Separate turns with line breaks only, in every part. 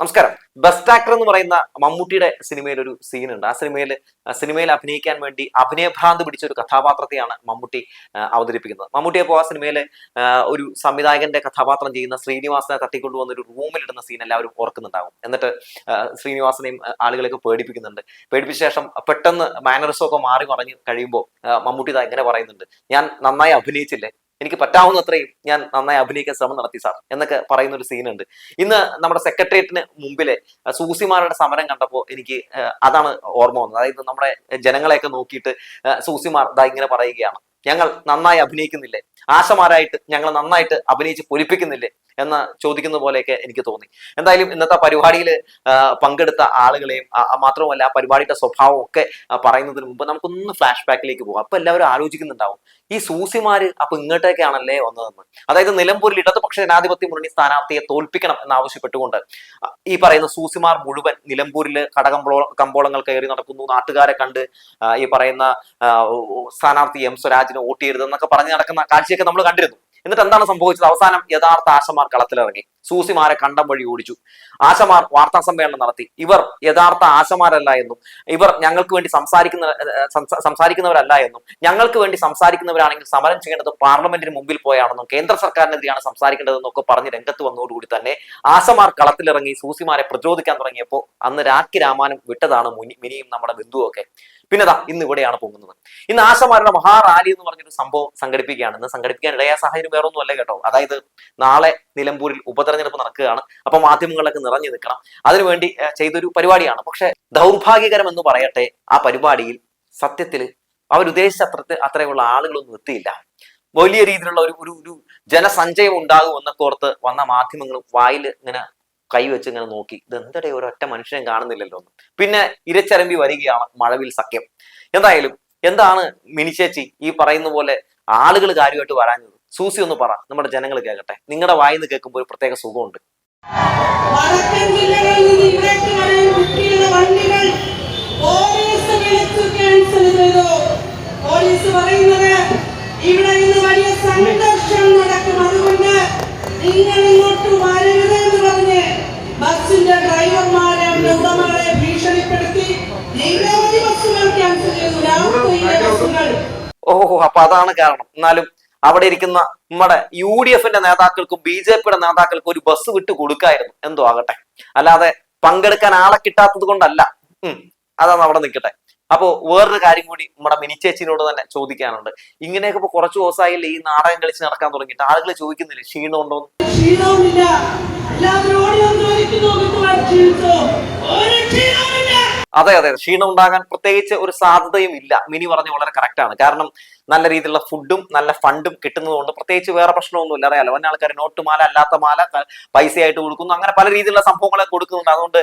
നമസ്കാരം. Best actor എന്ന് പറയുന്ന മമ്മൂട്ടിയുടെ സിനിമയിൽ ഒരു സീൻ ഉണ്ട്. ആ സിനിമയിൽ സിനിമയിൽ അഭിനയിക്കാൻ വേണ്ടി അഭിനയഭ്രാന്ത് പിടിച്ച ഒരു കഥാപാത്രത്തെയാണ് മമ്മൂട്ടി അവതരിപ്പിക്കുന്നത്. മമ്മൂട്ടിയെ പോ ആ സിനിമയിലെ ഒരു സംവിധായകന്റെ കഥാപാത്രം ചെയ്യുന്ന ശ്രീനിവാസനെ തട്ടിക്കൊണ്ടുവന്ന ഒരു റൂമിലിടുന്ന സീൻ എല്ലാവരും ഓർക്കുന്നുണ്ടാകും. എന്നിട്ട് ശ്രീനിവാസനെയും ആളുകളെയൊക്കെ പേടിപ്പിക്കുന്നുണ്ട്. പേടിപ്പിച്ച ശേഷം പെട്ടെന്ന് ഒക്കെ മാറി മറിഞ്ഞ് കഴിയുമ്പോൾ മമ്മൂട്ടി ഇതാ ഇങ്ങനെ പറയുന്നുണ്ട്. ഞാൻ നന്നായി അഭിനയിച്ചില്ലേ? എനിക്ക് പറ്റാവുന്നത്രയും ഞാൻ നന്നായി അഭിനയിക്കാൻ ശ്രമം നടത്തി സാർ. എന്നൊക്കെ പറയുന്ന ഒരു സീനുണ്ട്. ഇന്ന് നമ്മുടെ സെക്രട്ടേറിയറ്റിന് മുമ്പിലെ സൂസിമാരുടെ സമരം കണ്ടപ്പോൾ എനിക്ക് അതാണ് ഓർമ്മ വന്നത്. അതായത് നമ്മുടെ ജനങ്ങളെയൊക്കെ നോക്കിയിട്ട് സൂസിമാർ ഇതാ ഇങ്ങനെ പറയുകയാണ്. ഞങ്ങൾ നന്നായി അഭിനയിക്കുന്നില്ലേ? ആശമാരായിട്ട് ഞങ്ങൾ നന്നായിട്ട് അഭിനയിച്ച് പൊലിപ്പിക്കുന്നില്ലേ? എന്ന് ചോദിക്കുന്ന പോലെയൊക്കെ എനിക്ക് തോന്നി. എന്തായാലും ഇന്നത്തെ പരിപാടിയിൽ പങ്കെടുത്ത ആളുകളെയും മാത്രമല്ല ആ പരിപാടിയുടെ സ്വഭാവം ഒക്കെ പറയുന്നതിന് മുമ്പ് നമുക്കൊന്ന് ഫ്ലാഷ് ബാക്കിലേക്ക് പോകാം. അപ്പൊ എല്ലാവരും ആലോചിക്കുന്നുണ്ടാവും ഈ സൂസിമാര് അപ്പൊ ഇങ്ങോട്ടേക്കാണല്ലേ വന്നതെന്ന്. അതായത് നിലമ്പൂരിൽ ഇടതുപക്ഷ ജനാധിപത്യ മുന്നണി സ്ഥാനാർത്ഥിയെ തോൽപ്പിക്കണം എന്നാവശ്യപ്പെട്ടുകൊണ്ട് ഈ പറയുന്ന സൂസിമാർ മുഴുവൻ നിലമ്പൂരിൽ കടകമ്പോള കമ്പോളങ്ങൾ കയറി നടക്കുന്നു. നാട്ടുകാരെ കണ്ട് ഈ പറയുന്ന സ്ഥാനാർത്ഥി എം സ്വരാജിന് വോട്ട് ചെയ്യരുതെന്നൊക്കെ പറഞ്ഞ് നടക്കുന്ന കാഴ്ചയൊക്കെ നമ്മൾ കണ്ടിരുന്നു. എന്നിട്ട് എന്താണ് സംഭവിച്ചത്? അവസാനം യഥാർത്ഥ ആശമാർ കളത്തിലിറങ്ങി. സൂസിമാരെ കണ്ടം വഴി ഓടിച്ചു. ആശമാർ വാർത്താ സമ്മേളനം നടത്തി. ഇവർ യഥാർത്ഥ ആശമാരല്ല എന്നും ഇവർ ഞങ്ങൾക്ക് വേണ്ടി സംസാരിക്കുന്ന സംസാരിക്കുന്നവരല്ല എന്നും ഞങ്ങൾക്ക് വേണ്ടി സംസാരിക്കുന്നവരാണെങ്കിൽ സമരം ചെയ്യേണ്ടത് പാർലമെന്റിന് മുമ്പിൽ പോയാണെന്നും കേന്ദ്ര സർക്കാരിനെതിരെയാണ് സംസാരിക്കേണ്ടതെന്നും ഒക്കെ പറഞ്ഞ് രംഗത്ത് വന്നതോടുകൂടി തന്നെ ആശമാർ കളത്തിലിറങ്ങി സൂസിമാരെ പ്രതിരോധിക്കാൻ തുടങ്ങിയപ്പോൾ അന്ന് രാഖി രാമാനും വിട്ടതാണ് മുനി മിനിയും നമ്മുടെ ബിന്ദുവും ഒക്കെ. പിന്നെ ദാ ഇന്ന് ഇവിടെയാണ് പോകുന്നത് ഇന്ന് ആശമാരുടെ മഹാറാലി എന്ന് പറഞ്ഞൊരു സംഭവം സംഘടിപ്പിക്കുകയാണ്. ഇന്ന് സംഘടിപ്പിക്കാൻ ഇടയായ സാഹചര്യം വേറെ ഒന്നും അല്ല കേട്ടോ. അതായത് നാളെ നിലമ്പൂരിൽ ഉപതെരഞ്ഞെടുപ്പ് നടക്കുകയാണ്. അപ്പൊ മാധ്യമങ്ങളിലൊക്കെ നിറഞ്ഞു നിൽക്കണം. അതിനുവേണ്ടി ചെയ്തൊരു പരിപാടിയാണ്. പക്ഷെ ദൗർഭാഗ്യകരം എന്ന് പറയട്ടെ ആ പരിപാടിയിൽ സത്യത്തിൽ അവരുദ്ദേശിച്ച അത്ര അത്രയുള്ള ആളുകളൊന്നും എത്തിയില്ല. വലിയ രീതിയിലുള്ള ഒരു ഒരു ജനസഞ്ചയം ഉണ്ടാകും എന്നൊക്കെ ഓർത്ത് വന്ന മാധ്യമങ്ങളും വായിൽ ഇങ്ങനെ കൈവച്ച് ഇങ്ങനെ നോക്കി. ഇത് എന്തടേ ഒരൊറ്റ മനുഷ്യനെ കാണുന്നില്ലല്ലോ പിന്നെ ഇരച്ചരമ്പി വരികയാണ് മഴവിൽ സഖ്യം. എന്തായാലും എന്താണ് മിനിച്ചേച്ചി ഈ പറയുന്ന പോലെ ആളുകൾ കാര്യമായിട്ട് വരാഞ്ഞത്? സൂസി ഒന്ന് പറ നമ്മുടെ ജനങ്ങൾ കേൾക്കട്ടെ. നിങ്ങളുടെ വായിന്ന് കേൾക്കുമ്പോൾ ഒരു പ്രത്യേക സുഖമുണ്ട്.
പോലീസ് പറയുന്നത് ഇവിടെ ഇന്ന് വലിയ സംഘർഷം നടക്കും. അതുകൊണ്ട് നിങ്ങൾ ഇങ്ങോട്ട് പറഞ്ഞ് ബസിന്റെ ഡ്രൈവർമാരെ ഉടമകളെ ഭീഷണിപ്പെടുത്തി നിരവധി ബസ്സുകൾ ക്യാൻസൽ ചെയ്തു. രാത്രിയിലെ ബസ്സുകൾ
ഓഹോ അപ്പൊ അതാണ് കാരണം. എന്നാലും അവിടെ ഇരിക്കുന്ന നമ്മുടെ യു ഡി എഫിന്റെ നേതാക്കൾക്കും ബി ജെ പിയുടെ നേതാക്കൾക്കും ഒരു ബസ് വിട്ട് കൊടുക്കായിരുന്നു. എന്തോ ആകട്ടെ. അല്ലാതെ പങ്കെടുക്കാൻ ആളെ കിട്ടാത്തത് കൊണ്ടല്ല. അതാണ് അവിടെ നിൽക്കട്ടെ. അപ്പോ വേറൊരു കാര്യം കൂടി നമ്മുടെ മിനിച്ചേച്ചിനോട് തന്നെ ചോദിക്കാനുണ്ട്. ഇങ്ങനെയൊക്കെ ഇപ്പൊ കുറച്ച് ദിവസമായില്ലേ ഈ നാടകം കളിച്ച് നടക്കാൻ തുടങ്ങിയിട്ട്? ആളുകൾ ചോദിക്കുന്നില്ലേ? ക്ഷീണമുണ്ടോ
ക്ഷീണവുമില്ല.
അതെ അതെ ക്ഷീണം ഉണ്ടാകാൻ പ്രത്യേകിച്ച് ഒരു സാധ്യതയും ഇല്ല മിനി പറഞ്ഞ വളരെ കറക്റ്റ് ആണ്. കാരണം നല്ല രീതിയിലുള്ള ഫുഡും നല്ല ഫണ്ടും കിട്ടുന്നതുകൊണ്ട് പ്രത്യേകിച്ച് വേറെ പ്രശ്നമൊന്നുമില്ല. അറിയാലോ? വന്ന ആൾക്കാർ നോട്ട് മാല അല്ലാത്ത മാല പൈസയായിട്ട് കൊടുക്കുന്നു. അങ്ങനെ പല രീതിയിലുള്ള സംഭവങ്ങളെ കൊടുക്കുന്നുണ്ട്. അതുകൊണ്ട്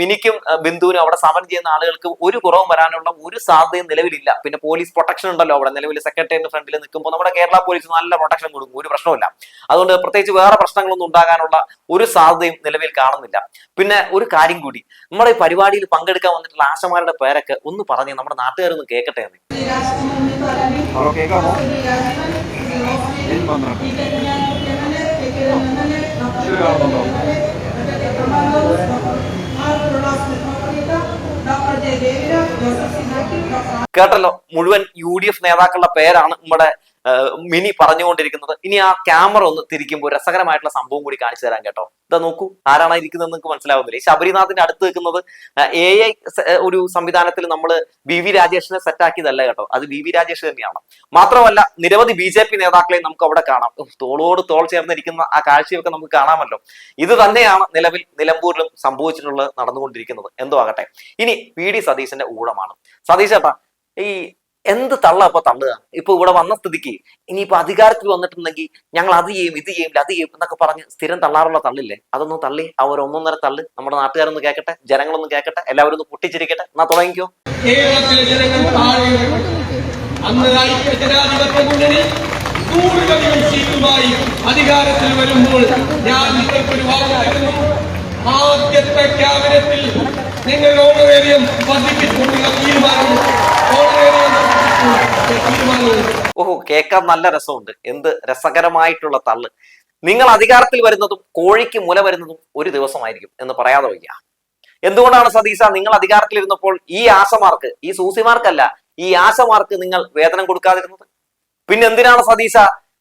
മിനിക്കും ബിന്ദുവിനും അവിടെ സമരം ചെയ്യുന്ന ആളുകൾക്ക് ഒരു കുറവും വരാനുള്ള ഒരു സാധ്യതയും നിലവിലില്ല. പിന്നെ പോലീസ് പ്രൊട്ടക്ഷൻ ഉണ്ടല്ലോ അവിടെ. നിലവിൽ സെക്രട്ടറിയുടെ ഫ്രണ്ടിൽ നിൽക്കുമ്പോൾ നമ്മുടെ കേരള പോലീസ് നല്ല പ്രൊട്ടക്ഷൻ കൊടുക്കും. ഒരു പ്രശ്നമില്ല അതുകൊണ്ട് പ്രത്യേകിച്ച് വേറെ പ്രശ്നങ്ങളൊന്നും ഉണ്ടാകാനുള്ള ഒരു സാധ്യതയും നിലവിൽ കാണുന്നില്ല. പിന്നെ ഒരു കാര്യം കൂടി. നമ്മുടെ ഈ പരിപാടിയിൽ പങ്കെടുക്കാൻ വന്നിട്ടുള്ള ആശമാരുടെ പേരൊക്കെ ഒന്ന് പറഞ്ഞ് നമ്മുടെ നാട്ടുകാരൊന്ന് കേൾക്കട്ടെ എന്ന്.
ഹലോ കേൾക്കാമോ പന്ത്രണ്ട് കാണുന്നുണ്ടോ
കേട്ടല്ലോ മുഴുവൻ യു ഡി എഫ് നേതാക്കളുടെ പേരാണ് നമ്മുടെ മിനി പറഞ്ഞുകൊണ്ടിരിക്കുന്നത്. ഇനി ആ ക്യാമറ ഒന്ന് തിരിക്കുമ്പോൾ രസകരമായിട്ടുള്ള സംഭവം കൂടി കാണിച്ചു തരാൻ കേട്ടോ. ഇതാ നോക്കൂ ആരാണ് ഇരിക്കുന്നത് നിങ്ങൾക്ക് മനസ്സിലാവുന്നില്ല. ശബരിനാഥിന്റെ അടുത്ത് നിൽക്കുന്നത് എ ഐ ഒരു സംവിധാനത്തിൽ നമ്മൾ ബി വി രാജേഷിനെ സെറ്റാക്കിയതല്ല കേട്ടോ. അത് ബി വി രാജേഷ് തന്നെയാണ്. മാത്രമല്ല നിരവധി ബി ജെ പി നേതാക്കളെ നമുക്ക് അവിടെ കാണാം. തോളോട് തോൾ ചേർന്നിരിക്കുന്ന ആ കാഴ്ചയൊക്കെ നമുക്ക് കാണാമല്ലോ. ഇത് തന്നെയാണ് നിലവിൽ നിലമ്പൂരിലും സംഭവിച്ചിട്ടുള്ളത് നടന്നുകൊണ്ടിരിക്കുന്നത്. എന്തോ ആകട്ടെ. ഇനി പി ഡി സതീശന്റെ ഊഴമാണ് സതീശ ചേട്ടാ ഈ എന്ത് തള്ള അപ്പൊ തള്ളുക? ഇപ്പൊ ഇവിടെ വന്ന സ്ഥിതിക്ക് ഇനിയിപ്പോ അധികാരത്തിൽ വന്നിട്ടുണ്ടെങ്കിൽ ഞങ്ങൾ അത് ചെയ്യും ഇത് ചെയ്യും അത് ചെയ്യും എന്നൊക്കെ പറഞ്ഞ് സ്ഥിരം തള്ളാറുള്ള തള്ളില്ലേ? അതൊന്ന് തള്ളി അവർ ഒന്നൊന്നര തള്ളി നമ്മുടെ നാട്ടുകാരൊന്ന് കേൾക്കട്ടെ ജനങ്ങളൊന്ന് കേൾക്കട്ടെ എല്ലാവരും ഒന്ന് പൊട്ടിച്ചിരിക്കട്ടെ. എന്നാ തുടങ്ങിക്കോ.
കേരളത്തിലെ ജനങ്ങൾ അന്ന് ഐക്യ ജനാധിപത്യ മുന്നണി നൂറിലധികം സീറ്റുമായി അധികാരത്തിൽ വരുമ്പോൾ ഞാൻ നിങ്ങൾക്കൊരു വാക്ക് തരുന്നു ആദ്യത്തെ ക്യാബിനറ്റിൽ നിങ്ങൾ ഓണറേറിയം വർദ്ധിപ്പിച്ചുകൊണ്ടുള്ള തീരുമാനം
ഓഹോ കേൾക്കാൻ നല്ല രസമുണ്ട്. എന്ത് രസകരമായിട്ടുള്ള തള്ള്. നിങ്ങൾ അധികാരത്തിൽ വരുന്നതും കോഴിക്ക് മുല വരുന്നതും ഒരു ദിവസമായിരിക്കും എന്ന് പറയാതെ വയ്യ. എന്തുകൊണ്ടാണ് സതീശ നിങ്ങൾ അധികാരത്തിലിരുന്നപ്പോൾ ഈ ആശമാർക്ക് ഈ സൂസിമാർക്കല്ല ഈ ആശമാർക്ക് നിങ്ങൾ വേതനം കൊടുക്കാതിരുന്നത്? പിന്നെ എന്തിനാണ് സതീശ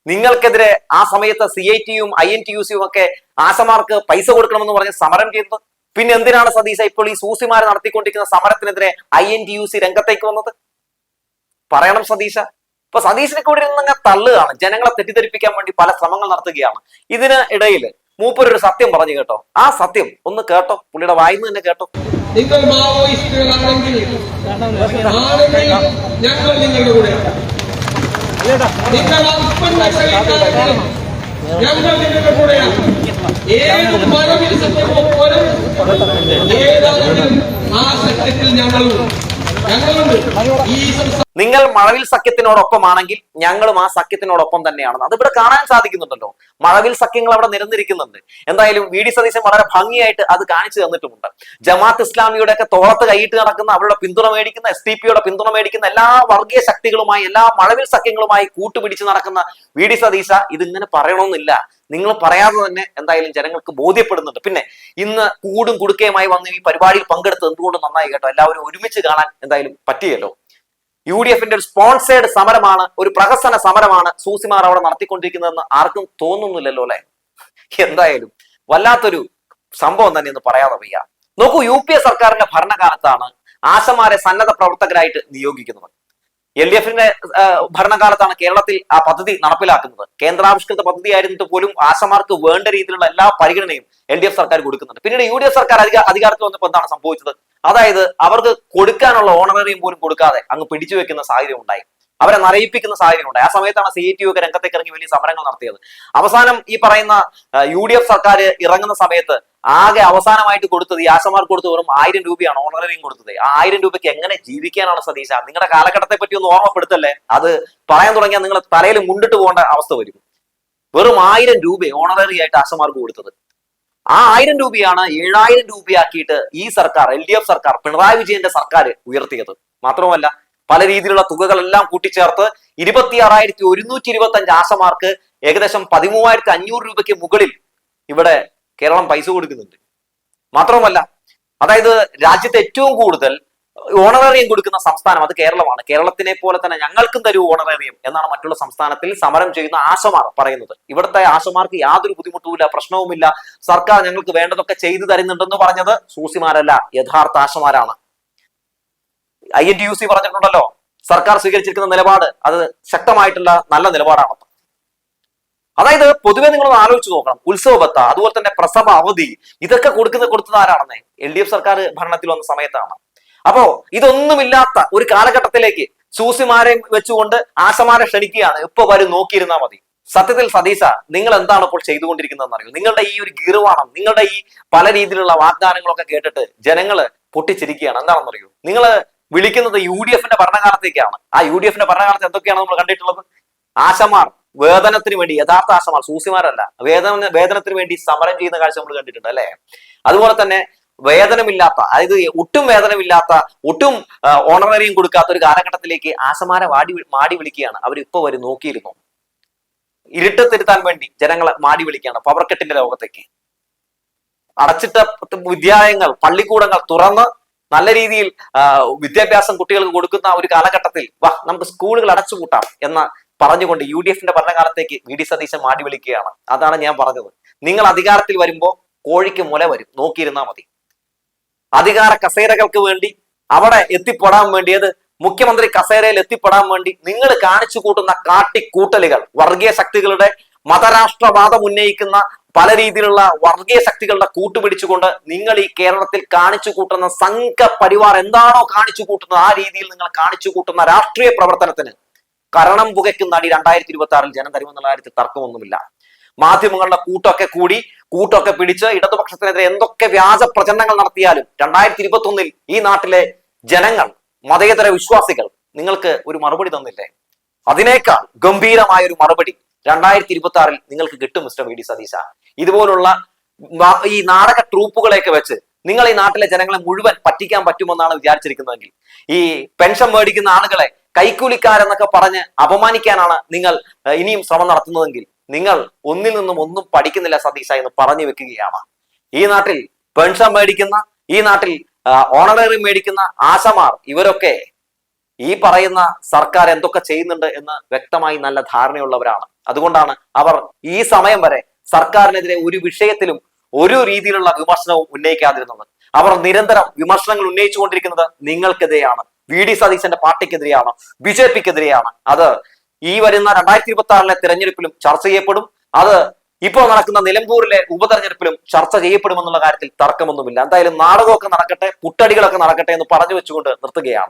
നിങ്ങൾക്കെതിരെ ആ സമയത്ത് സി ഐ ടിയും ഐ എൻ ടി യു സിയും ഒക്കെ ആശമാർക്ക് പൈസ കൊടുക്കണമെന്ന് പറഞ്ഞ് സമരം ചെയ്തത്? പിന്നെ എന്തിനാണ് സതീശ ഇപ്പോൾ ഈ സൂസിമാരെ നടത്തിക്കൊണ്ടിരിക്കുന്ന സമരത്തിനെതിരെ I N T U C രംഗത്തേക്ക് വന്നത്? പറയണം സതീശ. ഇപ്പൊ സതീശിനെ കൂടി അങ്ങ് തള്ളുകയാണ്. ജനങ്ങളെ തെറ്റിദ്ധരിപ്പിക്കാൻ വേണ്ടി പല ശ്രമങ്ങൾ നടത്തുകയാണ്. ഇതിന് ഇടയിൽ മൂപ്പരൊരു സത്യം പറഞ്ഞു കേട്ടോ. ആ സത്യം ഒന്ന് കേട്ടോ. പുള്ളിയുടെ വായിന്ന് തന്നെ കേട്ടോ.
നിങ്ങൾ മാവോയിസ്റ്റുകളാണെങ്കിൽ ഞങ്ങൾ നിങ്ങളുടെ കൂടെയാണ്. നിങ്ങൾ ഏത് ആ ഞങ്ങളുണ്ട് ഞങ്ങളുണ്ട്. ഈ സംസ്ഥാന
നിങ്ങൾ മഴവിൽ സഖ്യത്തിനോടൊപ്പമാണെങ്കിൽ ഞങ്ങളും ആ സഖ്യത്തിനോടൊപ്പം തന്നെയാണെന്ന്. അത് ഇവിടെ കാണാൻ സാധിക്കുന്നുണ്ടല്ലോ. മഴവിൽ സഖ്യങ്ങൾ അവിടെ നിരന്നിരിക്കുന്നുണ്ട്. എന്തായാലും വി ഡി സതീശൻ വളരെ ഭംഗിയായിട്ട് അത് കാണിച്ചു തന്നിട്ടുമുണ്ട്. ജമാഅത്ത് ഇസ്ലാമിയുടെ ഒക്കെ തോളത്ത് കൈയിട്ട് നടക്കുന്ന അവരുടെ പിന്തുണ മേടിക്കുന്ന എസ് ടി പിയുടെ പിന്തുണ മേടിക്കുന്ന എല്ലാ വർഗീയ ശക്തികളുമായി എല്ലാ മഴവിൽ സഖ്യങ്ങളുമായി കൂട്ടുപിടിച്ച് നടക്കുന്ന വി ഡി സതീശ ഇതിങ്ങനെ പറയണമെന്നില്ല നിങ്ങൾ പറയാതെ തന്നെ എന്തായാലും ജനങ്ങൾക്ക് ബോധ്യപ്പെടുന്നുണ്ട്. പിന്നെ ഇന്ന് കൂടും കുടുക്കയുമായി വന്ന് ഈ പരിപാടിയിൽ പങ്കെടുത്ത് എന്തുകൊണ്ട് നന്നായി കേട്ടോ? എല്ലാവരും ഒരുമിച്ച് കാണാൻ എന്തായാലും പറ്റിയല്ലോ. യു ഡി എഫിന്റെ ഒരു സ്പോൺസേഡ് സമരമാണ് ഒരു പ്രഹസന സമരമാണ് സൂസിമാർ അവിടെ നടത്തിക്കൊണ്ടിരിക്കുന്നതെന്ന് ആർക്കും തോന്നുന്നില്ലല്ലോ അല്ലെ? എന്തായാലും വല്ലാത്തൊരു സംഭവം തന്നെ എന്ന് പറയാതെ വയ്യ. നോക്കൂ യു പി എ സർക്കാരിന്റെ ഭരണകാലത്താണ് ആശമാരെ സന്നദ്ധ പ്രവർത്തകരായിട്ട് നിയോഗിക്കുന്നത്. എൽ ഡി എഫിന്റെ ഭരണകാലത്താണ് കേരളത്തിൽ ആ പദ്ധതി നടപ്പിലാക്കുന്നത്. കേന്ദ്രാവിഷ്കൃത പദ്ധതി ആയിരുന്നിട്ട് പോലും ആശമാർക്ക് വേണ്ട രീതിയിലുള്ള എല്ലാ പരിഗണനയും എൽ ഡി എഫ് സർക്കാർ കൊടുക്കുന്നുണ്ട്. പിന്നീട് യു ഡി എഫ് സർക്കാർ അധിക അധികാരത്തിൽ വന്നപ്പോൾ എന്താണ് സംഭവിച്ചത്? അതായത് അവർക്ക് കൊടുക്കാനുള്ള ഓണറേറിയം പോലും കൊടുക്കാതെ അങ്ങ് പിടിച്ചു വെക്കുന്ന സാഹചര്യം ഉണ്ടായി. അവരെ നരയിപ്പിക്കുന്ന സാഹചര്യം ഉണ്ടായി ആ സമയത്താണ് സി ടി ഒക്കെ രംഗത്തേക്ക് ഇറങ്ങി വലിയ സമരങ്ങൾ നടത്തിയത്. അവസാനം ഈ പറയുന്ന യു ഡി എഫ് സർക്കാർ ഇറങ്ങുന്ന സമയത്ത് ആകെ അവസാനമായിട്ട് കൊടുത്തത് ഈ ആശമാർക്ക് കൊടുത്തത് വെറും ആയിരം രൂപയാണ് ഓണറിയും കൊടുത്തത്. ആ ആയിരം രൂപയ്ക്ക് എങ്ങനെ ജീവിക്കാനാണ് സതീശ നിങ്ങളുടെ കാലഘട്ടത്തെ പറ്റി ഒന്ന് ഓർമ്മപ്പെടുത്തല്ലേ? അത് പറയാൻ തുടങ്ങിയാൽ നിങ്ങൾ തലയിൽ മുണ്ടിട്ട് പോകേണ്ട അവസ്ഥ വരും. വെറും ആയിരം രൂപ ഓണററി ആയിട്ട് ആശമാർക്ക് കൊടുത്തത്. ആ ആയിരം രൂപയാണ് ഏഴായിരം രൂപയാക്കിയിട്ട് ഈ സർക്കാർ എൽ സർക്കാർ പിണറായി വിജയന്റെ സർക്കാർ ഉയർത്തിയത്. മാത്രമല്ല പല രീതിയിലുള്ള തുകകളെല്ലാം കൂട്ടിച്ചേർത്ത് ഇരുപത്തി ആറായിരത്തി ഒരുന്നൂറ്റി ഇരുപത്തി അഞ്ച് ആശമാർക്ക് ഏകദേശം പതിമൂവായിരത്തി അഞ്ഞൂറ് രൂപയ്ക്ക് മുകളിൽ ഇവിടെ കേരളം പൈസ കൊടുക്കുന്നുണ്ട്. മാത്രവുമല്ല അതായത് രാജ്യത്ത് ഏറ്റവും കൂടുതൽ ഓണറേറിയം കൊടുക്കുന്ന സംസ്ഥാനം അത് കേരളമാണ്. കേരളത്തിനെ പോലെ തന്നെ ഞങ്ങൾക്കും തരൂ ഓണറേറിയം എന്നാണ് മറ്റുള്ള സംസ്ഥാനത്തിൽ സമരം ചെയ്യുന്ന ആശമാർ പറയുന്നത്. ഇവിടുത്തെ ആശമാർക്ക് യാതൊരു ബുദ്ധിമുട്ടുമില്ല പ്രശ്നവുമില്ല. സർക്കാർ ഞങ്ങൾക്ക് വേണ്ടതൊക്കെ ചെയ്തു തരുന്നുണ്ടെന്ന് പറഞ്ഞത് സൂസിമാരല്ല യഥാർത്ഥ ആശമാരാണ്. I N T U C പറഞ്ഞിട്ടുണ്ടല്ലോ. സർക്കാർ സ്വീകരിച്ചിരിക്കുന്ന നിലപാട് അത് ശക്തമായിട്ടുള്ള നല്ല നിലപാടാണ്. അതായത് പൊതുവെ നിങ്ങൾ ആലോചിച്ച് നോക്കണം. ഉത്സവബത്ത അതുപോലെ തന്നെ പ്രസവ അവധി ഇതൊക്കെ കൊടുക്കുന്ന കൊടുത്തത് ആരാണെന്ന്? എൽ ഡി എഫ് സർക്കാർ ഭരണത്തിൽ വന്ന സമയത്താണ്. അപ്പോ ഇതൊന്നുമില്ലാത്ത ഒരു കാലഘട്ടത്തിലേക്ക് സൂസിമാരെ വെച്ചുകൊണ്ട് ആശമാരെ ക്ഷണിക്കുകയാണ്. ഇപ്പൊ വരും നോക്കിയിരുന്നാൽ മതി. സത്യത്തിൽ സതീശ നിങ്ങൾ എന്താണ് ഇപ്പോൾ ചെയ്തുകൊണ്ടിരിക്കുന്നതെന്ന് അറിയോ നിങ്ങളുടെ ഈ ഒരു ഗീർവാണം നിങ്ങളുടെ ഈ പല രീതിയിലുള്ള വാഗ്ദാനങ്ങളൊക്കെ കേട്ടിട്ട് ജനങ്ങൾ പൊട്ടിച്ചിരിക്കുകയാണ്. എന്താണെന്ന് അറിയോ നിങ്ങൾ വിളിക്കുന്നത് യു ഡി എഫിന്റെ ഭരണകാലത്തേക്കാണ്. ആ യു ഡി എഫിന്റെ ഭരണകാലത്ത് എന്തൊക്കെയാണ് നമ്മൾ കണ്ടിട്ടുള്ളത്? ആശമാർ വേതനത്തിന് വേണ്ടി യഥാർത്ഥ ആശമാർ സൂസിമാരല്ല വേതന വേതനത്തിന് വേണ്ടി സമരം ചെയ്യുന്ന കാഴ്ച നമ്മൾ കണ്ടിട്ടുണ്ട് അല്ലെ? അതുപോലെ തന്നെ വേതനമില്ലാത്ത അതായത് ഒട്ടും വേതനമില്ലാത്ത ഒട്ടും ഓണറേറിയം കൊടുക്കാത്ത ഒരു കാലഘട്ടത്തിലേക്ക് ആശമാരെ വാടി മാടി വിളിക്കുകയാണ്. അവർ ഇപ്പൊ വരും നോക്കിയിരുന്നു. ഇരുട്ടത്തിരുത്താൻ വേണ്ടി ജനങ്ങളെ മാടി വിളിക്കുകയാണ് പവർക്കെട്ടിന്റെ ലോകത്തേക്ക്. അടച്ചിട്ട വിദ്യാലയങ്ങൾ പള്ളിക്കൂടങ്ങൾ തുറന്ന് നല്ല രീതിയിൽ വിദ്യാഭ്യാസം കുട്ടികൾക്ക് കൊടുക്കുന്ന ഒരു കാലഘട്ടത്തിൽ വാ നമുക്ക് സ്കൂളുകൾ അടച്ചുപൂട്ടാം എന്ന് പറഞ്ഞുകൊണ്ട് യു ഡി എഫിന്റെ ഭരണകാലത്തേക്ക് വി. ഡി. സതീശൻ മാടി വിളിക്കുകയാണ്. അതാണ് ഞാൻ പറഞ്ഞത്. നിങ്ങൾ അധികാരത്തിൽ വരുമ്പോൾ കോഴിക്ക് മുല വരും. നോക്കിയിരുന്നാ മതി. അധികാര കസേരകൾക്ക് വേണ്ടി അവിടെ എത്തിപ്പെടാൻ വേണ്ടിയത് മുഖ്യമന്ത്രി കസേരയിൽ എത്തിപ്പെടാൻ വേണ്ടി നിങ്ങൾ കാണിച്ചു കൂട്ടുന്ന കാട്ടിക്കൂട്ടലുകൾ വർഗീയ ശക്തികളുടെ മതരാഷ്ട്രവാദം ഉന്നയിക്കുന്ന പല രീതിയിലുള്ള വർഗീയ ശക്തികളുടെ കൂട്ടുപിടിച്ചുകൊണ്ട് നിങ്ങൾ ഈ കേരളത്തിൽ കാണിച്ചു കൂട്ടുന്ന സംഘ പരിവാർ എന്താണോ കാണിച്ചു കൂട്ടുന്നത് ആ രീതിയിൽ നിങ്ങൾ കാണിച്ചു കൂട്ടുന്ന രാഷ്ട്രീയ പ്രവർത്തനത്തിന് കരണം പുകയ്ക്കുന്ന അടി രണ്ടായിരത്തി ഇരുപത്തി ആറിൽ ജനം തരുമെന്നുള്ള കാര്യത്തിൽ തർക്കമൊന്നുമില്ല. മാധ്യമങ്ങളുടെ കൂട്ടൊക്കെ കൂടി കൂട്ടൊക്കെ പിടിച്ച് ഇടതുപക്ഷത്തിനെതിരെ എന്തൊക്കെ വ്യാജ പ്രചരണങ്ങൾ നടത്തിയാലും രണ്ടായിരത്തി ഇരുപത്തി ഈ നാട്ടിലെ ജനങ്ങൾ മതേതര വിശ്വാസികൾ നിങ്ങൾക്ക് ഒരു മറുപടി തന്നില്ലേ? അതിനേക്കാൾ ഗംഭീരമായ ഒരു മറുപടി രണ്ടായിരത്തി ഇരുപത്തി ആറിൽ നിങ്ങൾക്ക് കിട്ടും മിസ്റ്റർ വി ഡി സതീശ. ഇതുപോലുള്ള ഈ നാടക ട്രൂപ്പുകളെയൊക്കെ വെച്ച് നിങ്ങൾ ഈ നാട്ടിലെ ജനങ്ങളെ മുഴുവൻ പറ്റിക്കാൻ പറ്റുമെന്നാണ് വിചാരിച്ചിരിക്കുന്നതെങ്കിൽ ഈ പെൻഷൻ മേടിക്കുന്ന ആളുകളെ കൈക്കൂലിക്കാരെന്നൊക്കെ പറഞ്ഞ് അപമാനിക്കാനാണ് നിങ്ങൾ ഇനിയും ശ്രമം നടത്തുന്നതെങ്കിൽ നിങ്ങൾ ഒന്നിൽ നിന്നും ഒന്നും പഠിക്കുന്നില്ല സതീശ എന്ന് പറഞ്ഞു വെക്കുകയാണ്. ഈ നാട്ടിൽ പെൻഷൻ മേടിക്കുന്ന ഈ നാട്ടിൽ ഓണററി മേടിക്കുന്ന ആശമാർ ഇവരൊക്കെ ഈ പറയുന്ന സർക്കാർ എന്തൊക്കെ ചെയ്യുന്നുണ്ട് എന്ന് വ്യക്തമായി നല്ല ധാരണയുള്ളവരാണ്. അതുകൊണ്ടാണ് അവർ ഈ സമയം വരെ സർക്കാരിനെതിരെ ഒരു വിഷയത്തിലും ഒരു രീതിയിലുള്ള വിമർശനവും ഉന്നയിക്കാതിരുന്നത്. അവർ നിരന്തരം വിമർശനങ്ങൾ ഉന്നയിച്ചുകൊണ്ടിരിക്കുന്നത് നിങ്ങൾക്കെതിരെയാണ്. വി ഡി സതീശന്റെ പാർട്ടിക്കെതിരെയാണ് ബി ജെ പിക്കെതിരെയാണ്. അത് ഈ വരുന്ന രണ്ടായിരത്തി ഇരുപത്തി ആറിലെ തെരഞ്ഞെടുപ്പിലും ചർച്ച ചെയ്യപ്പെടും. അത് ഇപ്പോൾ നടക്കുന്ന നിലമ്പൂരിലെ ഉപതെരഞ്ഞെടുപ്പിലും ചർച്ച ചെയ്യപ്പെടുമെന്നുള്ള കാര്യത്തിൽ തർക്കമൊന്നുമില്ല. എന്തായാലും നാടകമൊക്കെ നടക്കട്ടെ പുട്ടടികളൊക്കെ നടക്കട്ടെ എന്ന് പറഞ്ഞു വെച്ചുകൊണ്ട് നിർത്തുകയാണ്.